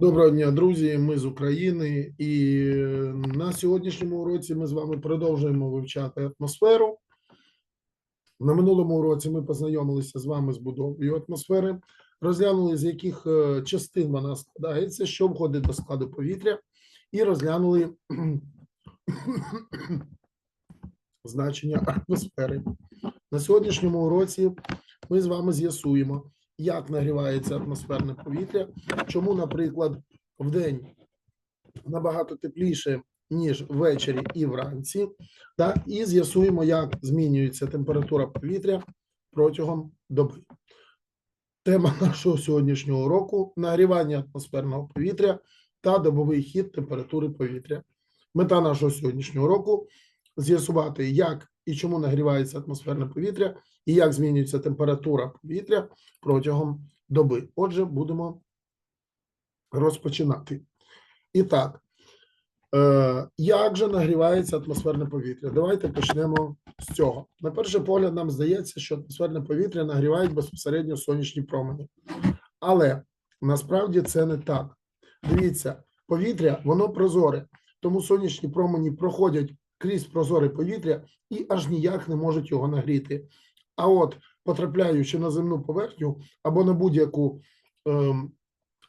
Доброго дня, друзі. Ми з України, і на сьогоднішньому уроці ми з вами продовжуємо вивчати атмосферу. На минулому уроці ми познайомилися з вами з будовою атмосфери, розглянули, з яких е, частин вона складається, що входить до складу повітря, і розглянули значення атмосфери. На сьогоднішньому уроці ми з вами з'ясуємо, як нагрівається атмосферне повітря, чому, наприклад, в день набагато тепліше, ніж ввечері і вранці, та, і з'ясуємо, як змінюється температура повітря протягом доби. Тема нашого сьогоднішнього уроку нагрівання атмосферного повітря та добовий хід температури повітря. Мета нашого сьогоднішнього уроку з'ясувати, як і чому нагрівається атмосферне повітря, і як змінюється температура повітря протягом доби. Отже, будемо розпочинати. І так, е, як же нагрівається атмосферне повітря? Давайте почнемо з цього. На перший погляд, нам здається, що атмосферне повітря нагрівають безпосередньо сонячні промені. Але насправді це не так. Дивіться, повітря воно прозоре, тому сонячні промені проходять крізь прозоре повітря і аж ніяк не можуть його нагріти. А от потрапляючи на земну поверхню або на будь-яку ем,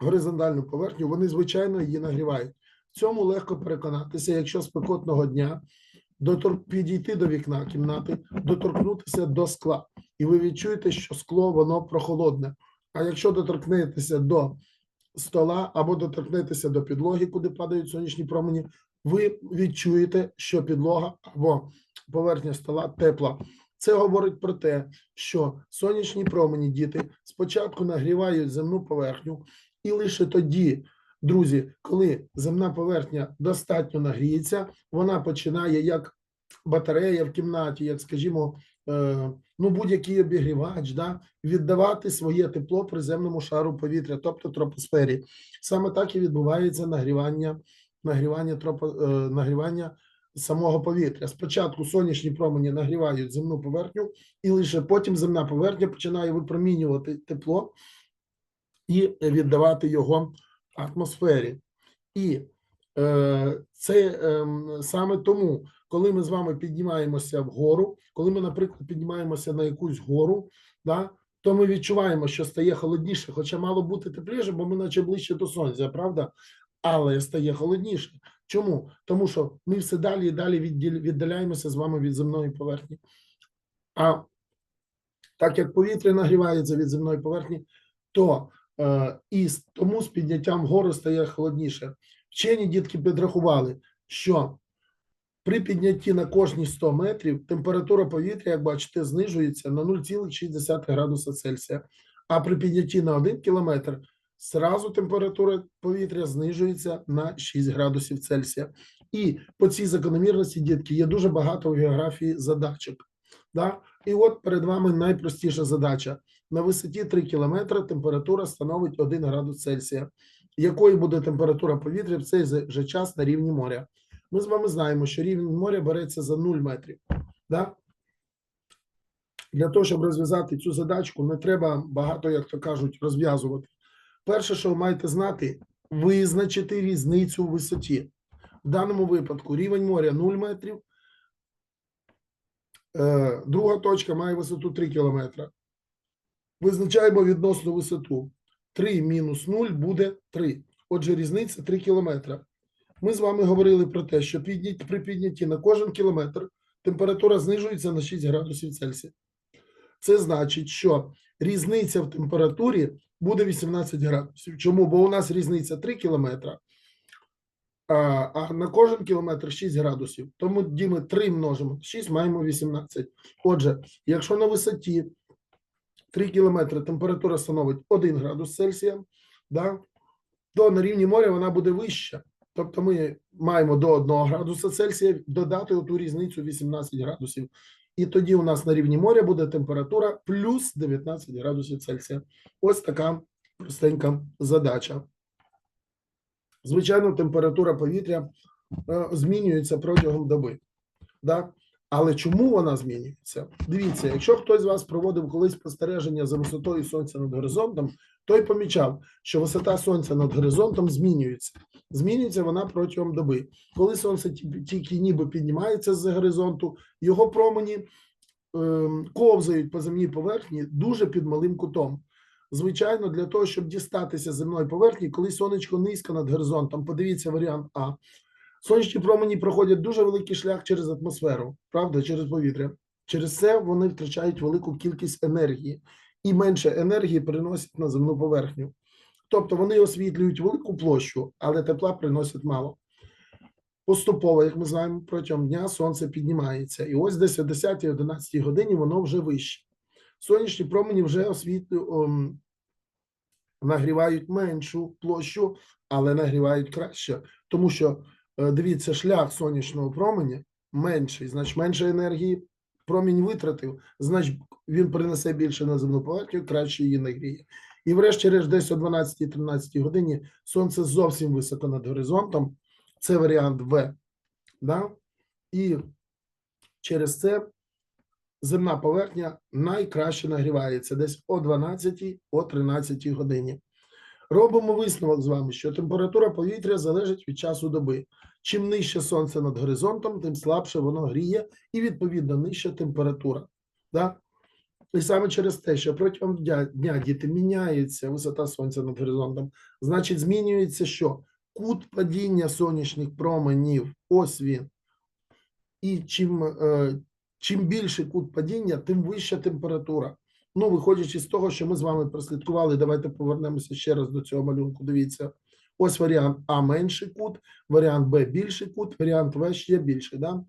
горизонтальну поверхню, вони звичайно її нагрівають. В цьому легко переконатися, якщо спекотного дня дотор... підійти до вікна кімнати, доторкнутися до скла, і ви відчуєте, що скло воно прохолодне. А якщо доторкнетеся до стола або доторкнетеся до підлоги, куди падають сонячні промені, ви відчуєте, що підлога або поверхня стола тепла. Це говорить про те, що сонячні промені діти спочатку нагрівають земну поверхню, і лише тоді, друзі, коли земна поверхня достатньо нагріється, вона починає як батарея в кімнаті, як, скажімо, е, ну будь-який обігрівач, да, віддавати своє тепло приземному шару повітря, тобто тропосфері. Саме так і відбувається нагрівання, нагрівання, тропо, е, нагрівання самого повітря. Спочатку сонячні промені нагрівають земну поверхню, і лише потім земна поверхня починає випромінювати тепло і віддавати його атмосфері. І е, це е, саме тому, коли ми з вами піднімаємося вгору, коли ми, наприклад, піднімаємося на якусь гору, да, то ми відчуваємо, що стає холодніше, хоча мало бути тепліше, бо ми наче ближче до сонця, правда? Але стає холодніше. Чому? Тому що ми все далі і далі віддаляємося з вами від земної поверхні. А так як повітря нагрівається від земної поверхні, то е, і тому з підняттям вгору стає холодніше. Вчені дітки підрахували, що при піднятті на кожні 100 метрів температура повітря, як бачите, знижується на 0,6 градуса Цельсія, а при піднятті на 1 кілометр зразу температура повітря знижується на 6 градусів Цельсія. І по цій закономірності, дітки, є дуже багато в географії задачок. Да? І от перед вами найпростіша задача. На висоті 3 кілометри температура становить 1 градус Цельсія. Якою буде температура повітря в цей же час на рівні моря? Ми з вами знаємо, що рівень моря береться за 0 метрів. Да? Для того, щоб розв'язати цю задачку, не треба багато, як то кажуть, розв'язувати. Перше, що ви маєте знати, визначити різницю у висоті. В даному випадку рівень моря 0 метрів. Е, Друга точка має висоту 3 кілометри. Визначаємо відносну висоту. 3 мінус 0 буде 3. Отже, різниця 3 кілометри. Ми з вами говорили про те, що при піднятті на кожен кілометр температура знижується на 6 градусів Цельсія. Це значить, що різниця в температурі буде 18 градусів. Чому? Бо у нас різниця 3 кілометри, а, на кожен кілометр 6 градусів. Тому діми 3 множимо, 6 маємо 18. Отже, якщо на висоті 3 кілометри температура становить 1 градус Цельсія, да, то на рівні моря вона буде вища. Тобто ми маємо до 1 градуса Цельсія додати ту різницю 18 градусів. І тоді у нас на рівні моря буде температура плюс 19 градусів Цельсія. Ось така простенька задача. Звичайно, температура повітря е, змінюється протягом доби. Да? Але чому вона змінюється? Дивіться, якщо хтось з вас проводив колись спостереження за висотою сонця над горизонтом, той помічав, що висота сонця над горизонтом змінюється. Змінюється вона протягом доби. Коли сонце тільки ніби піднімається з горизонту, його промені ем, ковзають по земній поверхні дуже під малим кутом. Звичайно, для того, щоб дістатися земної поверхні, коли сонечко низько над горизонтом, подивіться варіант А. Сонячні промені проходять дуже великий шлях через атмосферу, правда, через повітря. Через це вони втрачають велику кількість енергії і менше енергії приносять на земну поверхню. Тобто вони освітлюють велику площу, але тепла приносять мало. Поступово, як ми знаємо, протягом дня сонце піднімається. І ось десь о 10-11 годині воно вже вище. Сонячні промені вже освітлю, ем, нагрівають меншу площу, але нагрівають краще. Тому що, е, дивіться, шлях сонячного променя менший, значить менше енергії промінь витратив, значить він принесе більше на земну поверхню, краще її нагріє. І врешті-решт, десь о 12-13 годині сонце зовсім високо над горизонтом. Це варіант В. Да? І через це земна поверхня найкраще нагрівається десь о 12 о 13 годині. Робимо висновок з вами, що температура повітря залежить від часу доби. Чим нижче сонце над горизонтом, тим слабше воно гріє і відповідно нижча температура. Да? І саме через те, що протягом дня, діти міняється висота сонця над горизонтом, значить, змінюється що? Кут падіння сонячних променів. Ось він. І чим, е, чим більший кут падіння, тим вища температура. Ну, виходячи з того, що ми з вами прослідкували, давайте повернемося ще раз до цього малюнку. Дивіться. Ось варіант А менший кут, варіант Б більший кут, варіант В ще більший. Да?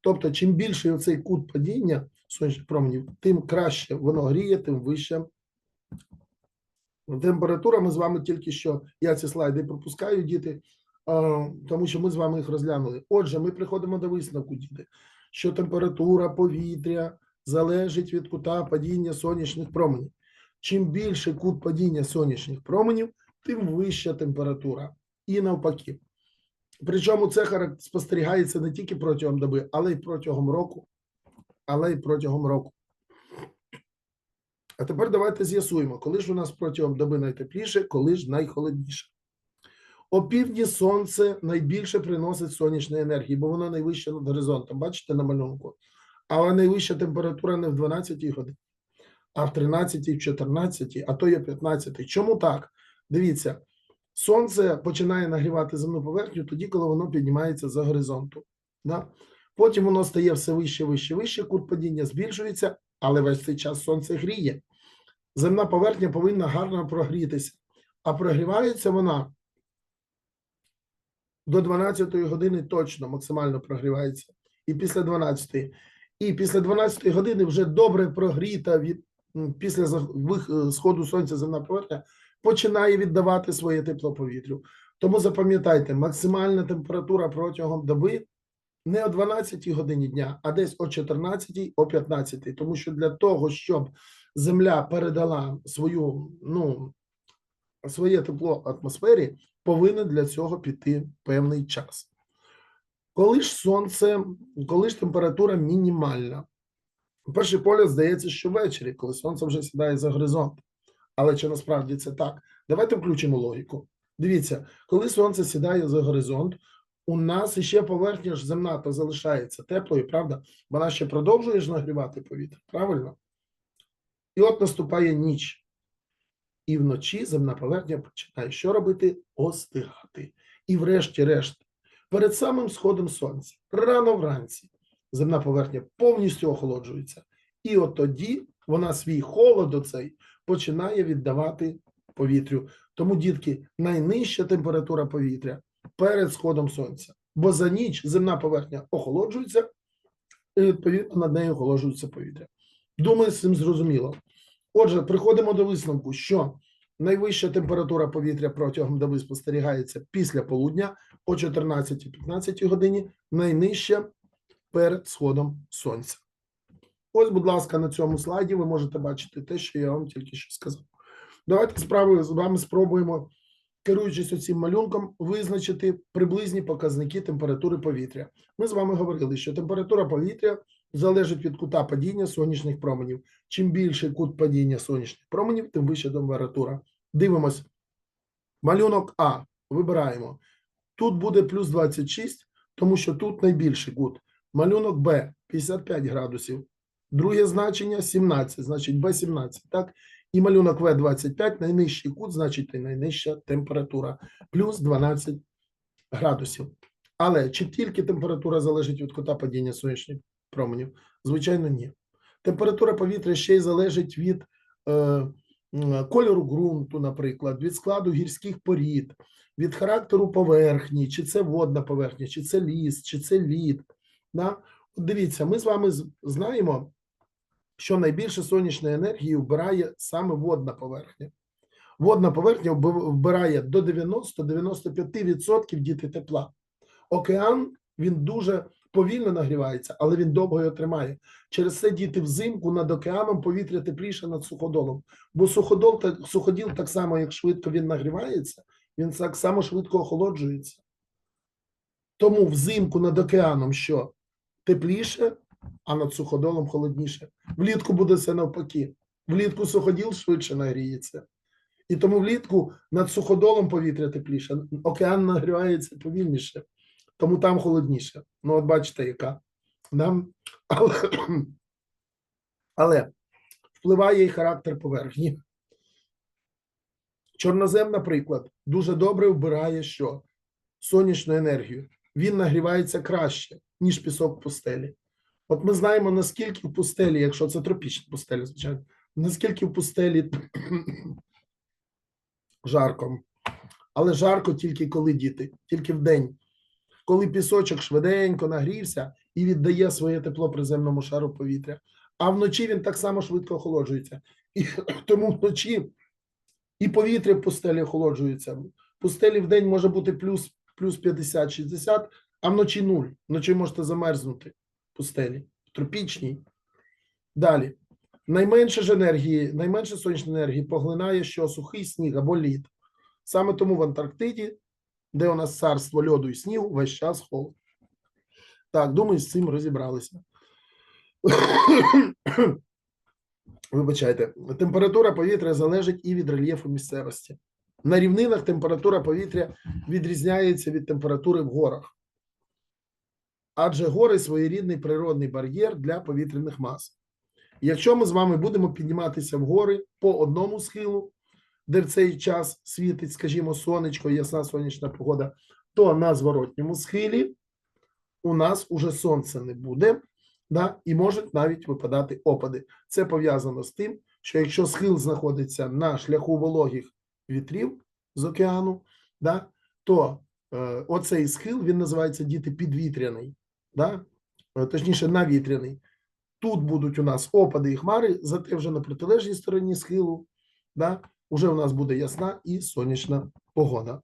Тобто, чим більший оцей кут падіння сонячних променів, тим краще воно гріє, тим вища температура. Ми з вами тільки що я ці слайди пропускаю, діти, тому що ми з вами їх розглянули. Отже, ми приходимо до висновку, діти, що температура повітря залежить від кута падіння сонячних променів. Чим більший кут падіння сонячних променів, тим вища температура. І навпаки. Причому це спостерігається не тільки протягом доби, але й протягом року. Але й протягом року. А тепер давайте з'ясуємо, коли ж у нас протягом доби найтепліше, коли ж найхолодніше. О півдні сонце найбільше приносить сонячної енергії, бо воно найвище над горизонтом. Бачите на малюнку? Але найвища температура не в 12 годині, а в 13, в 14, а то є 15. Чому так? Дивіться, сонце починає нагрівати земну поверхню тоді, коли воно піднімається за горизонту. Да? Потім воно стає все вище, вище, вище, кут падіння збільшується, але весь цей час сонце гріє. Земна поверхня повинна гарно прогрітися, а прогрівається вона до 12 години точно максимально прогрівається. І після 12. І після 12 години вже добре прогріта від після сходу сонця земна поверхня починає віддавати своє тепло повітрю. Тому запам'ятайте, максимальна температура протягом доби не о 12 годині дня, а десь о 14, о 15. Тому що для того, щоб Земля передала свою, ну, своє тепло атмосфері, повинен для цього піти певний час. Коли ж сонце, коли ж температура мінімальна? На перший погляд здається, що ввечері, коли сонце вже сідає за горизонт. Але чи насправді це так? Давайте включимо логіку. Дивіться, коли сонце сідає за горизонт, у нас іще поверхня ж земна то залишається теплою, правда? Вона ще продовжує ж нагрівати повітря, правильно? І от наступає ніч. І вночі земна поверхня починає що робити? Остигати. І врешті-решт, перед самим сходом сонця, рано вранці, земна поверхня повністю охолоджується. І от тоді вона свій холод оцей починає віддавати повітрю. Тому, дітки, найнижча температура повітря перед сходом сонця. Бо за ніч земна поверхня охолоджується, і відповідно над нею охолоджується повітря. Думаю, з цим зрозуміло. Отже, приходимо до висновку, що найвища температура повітря протягом доби спостерігається після полудня о 14-15 годині, найнижча перед сходом сонця. Ось, будь ласка, на цьому слайді ви можете бачити те, що я вам тільки що сказав. Давайте справою з вами спробуємо, керуючись оцим малюнком, визначити приблизні показники температури повітря. Ми з вами говорили, що температура повітря залежить від кута падіння сонячних променів. Чим більший кут падіння сонячних променів, тим вища температура. Дивимось. Малюнок А. Вибираємо. Тут буде плюс 26, тому що тут найбільший кут. Малюнок Б 55 градусів. Друге значення 17, значить Б 17. Так? І малюнок В 25, найнижчий кут, значить і найнижча температура. Плюс 12 градусів. Але чи тільки температура залежить від кута падіння сонячних променів? Звичайно, ні. Температура повітря ще й залежить від е, кольору ґрунту, наприклад, від складу гірських порід, від характеру поверхні, чи це водна поверхня, чи це ліс, чи це лід. Да? Дивіться, ми з вами знаємо, що найбільше сонячної енергії вбирає саме водна поверхня. Водна поверхня вбирає до 90-95% діти тепла. Океан він дуже повільно нагрівається, але він довго його тримає. Через це діти взимку над океаном повітря тепліше над суходолом. Бо суходол суходіл так само, як швидко він нагрівається, він так само швидко охолоджується. Тому взимку над океаном що тепліше, а над суходолом холодніше. Влітку буде все навпаки. Влітку суходіл швидше нагріється. І тому влітку над суходолом повітря тепліше, океан нагрівається повільніше, тому там холодніше. Ну, от бачите, яка. Нам... Але, але впливає і характер поверхні. Чорнозем, наприклад, дуже добре вбирає що? Сонячну енергію. Він нагрівається краще, ніж пісок в пустелі. От ми знаємо, наскільки в пустелі, якщо це тропічна пустеля, звичайно, наскільки в пустелі жарко. Але жарко тільки коли діти, тільки в день. Коли пісочок швиденько нагрівся і віддає своє тепло приземному шару повітря. А вночі він так само швидко охолоджується. І тому вночі і повітря в пустелі охолоджується. В пустелі в день може бути плюс, плюс 50-60, а вночі нуль. Вночі можете замерзнути пустелі, тропічній. Далі. Найменше ж енергії, найменше сонячної енергії поглинає що сухий сніг або лід. Саме тому в Антарктиді, де у нас царство льоду і снігу, весь час холод. Так, думаю, з цим розібралися. Вибачайте, температура повітря залежить і від рельєфу місцевості. На рівнинах температура повітря відрізняється від температури в горах. Адже гори своєрідний природний бар'єр для повітряних мас. Якщо ми з вами будемо підніматися в гори по одному схилу, де в цей час світить, скажімо, сонечко, ясна сонячна погода, то на зворотньому схилі у нас уже сонця не буде, да, і можуть навіть випадати опади. Це пов'язано з тим, що якщо схил знаходиться на шляху вологих вітрів з океану, да, то е, оцей схил він називається діти підвітряний, да, е, точніше, навітряний. Тут будуть у нас опади і хмари, зате вже на протилежній стороні схилу, да, уже у нас буде ясна і сонячна погода.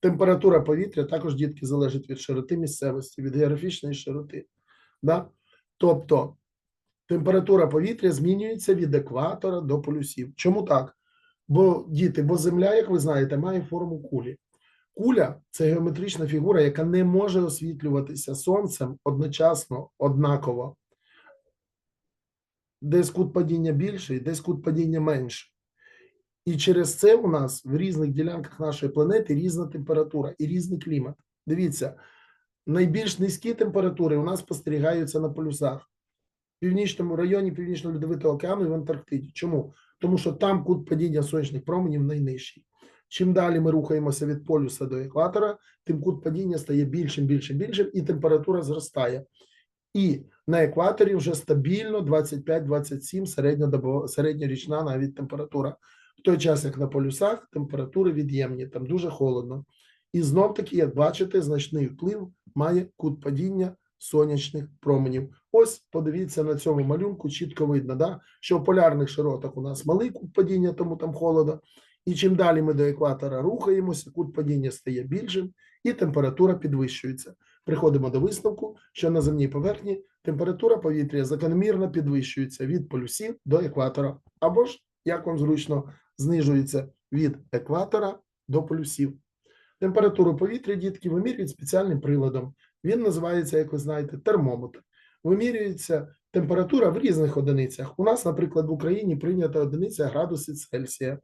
Температура повітря також, дітки, залежить від широти місцевості, від географічної широти. Да? Тобто температура повітря змінюється від екватора до полюсів. Чому так? Бо діти, бо Земля, як ви знаєте, має форму кулі. Куля це геометрична фігура, яка не може освітлюватися сонцем одночасно, однаково. Десь кут падіння більший, десь кут падіння менший. І через це у нас в різних ділянках нашої планети різна температура і різний клімат. Дивіться, найбільш низькі температури у нас спостерігаються на полюсах. В північному районі Північно-Льодовитого океану і в Антарктиді. Чому? Тому що там кут падіння сонячних променів найнижчий. Чим далі ми рухаємося від полюса до екватора, тим кут падіння стає більшим, більшим, більшим, і температура зростає. І на екваторі вже стабільно 25-27 середньодобова- середньорічна навіть температура. В той час, як на полюсах, температури від'ємні, там дуже холодно. І знов таки, як бачите, значний вплив має кут падіння сонячних променів. Ось подивіться на цьому малюнку, чітко видно, да? що в полярних широтах у нас малий кут падіння, тому там холодно. І чим далі ми до екватора рухаємося, кут падіння стає більшим і температура підвищується. Приходимо до висновку, що на земній поверхні температура повітря закономірно підвищується від полюсів до екватора, або ж, як вам зручно, знижується від екватора до полюсів. Температуру повітря дітки вимірюють спеціальним приладом. Він називається, як ви знаєте, термометр. Вимірюється температура в різних одиницях. У нас, наприклад, в Україні прийнята одиниця градуси Цельсія.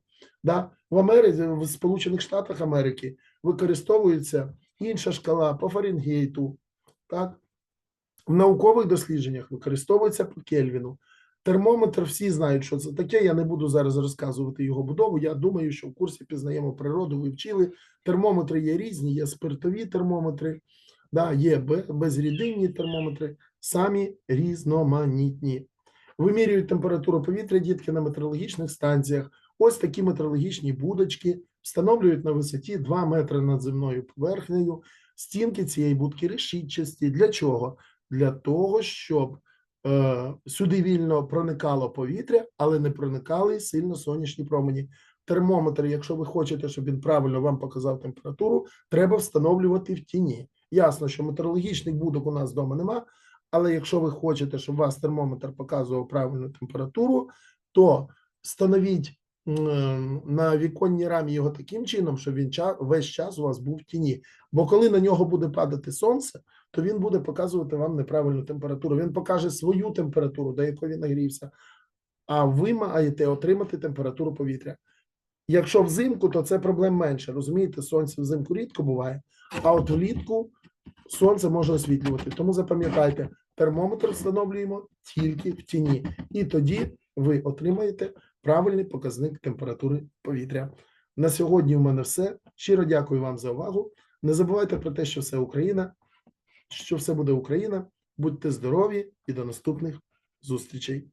Да? В Америці, в Сполучених Штатах Америки використовується інша шкала по Фаренгейту. Так? В наукових дослідженнях використовується по Кельвіну. Термометр всі знають, що це таке. Я не буду зараз розказувати його будову. Я думаю, що в курсі пізнаємо природу. Ви вчили. Термометри є різні, є спиртові термометри, да, є бе- безрідинні термометри, самі різноманітні. Вимірюють температуру повітря дітки на метеорологічних станціях. Ось такі метеорологічні будочки встановлюють на висоті 2 метри над земною поверхнею. Стінки цієї будки решітчасті. Для чого? Для того, щоб е, сюди вільно проникало повітря, але не проникали сильно сонячні промені. Термометр, якщо ви хочете, щоб він правильно вам показав температуру, треба встановлювати в тіні. Ясно, що метеорологічних будок у нас вдома нема, але якщо ви хочете, щоб вас термометр показував правильну температуру, то встановіть на віконній рамі його таким чином, щоб він весь час у вас був в тіні. Бо коли на нього буде падати сонце, то він буде показувати вам неправильну температуру. Він покаже свою температуру, до якої він нагрівся, а ви маєте отримати температуру повітря. Якщо взимку, то це проблем менше. Розумієте, сонце взимку рідко буває, а от влітку сонце може освітлювати. Тому запам'ятайте, термометр встановлюємо тільки в тіні, і тоді ви отримаєте правильний показник температури повітря. На сьогодні в мене все. Щиро дякую вам за увагу. Не забувайте про те, що все Україна, що все буде Україна. Будьте здорові і до наступних зустрічей.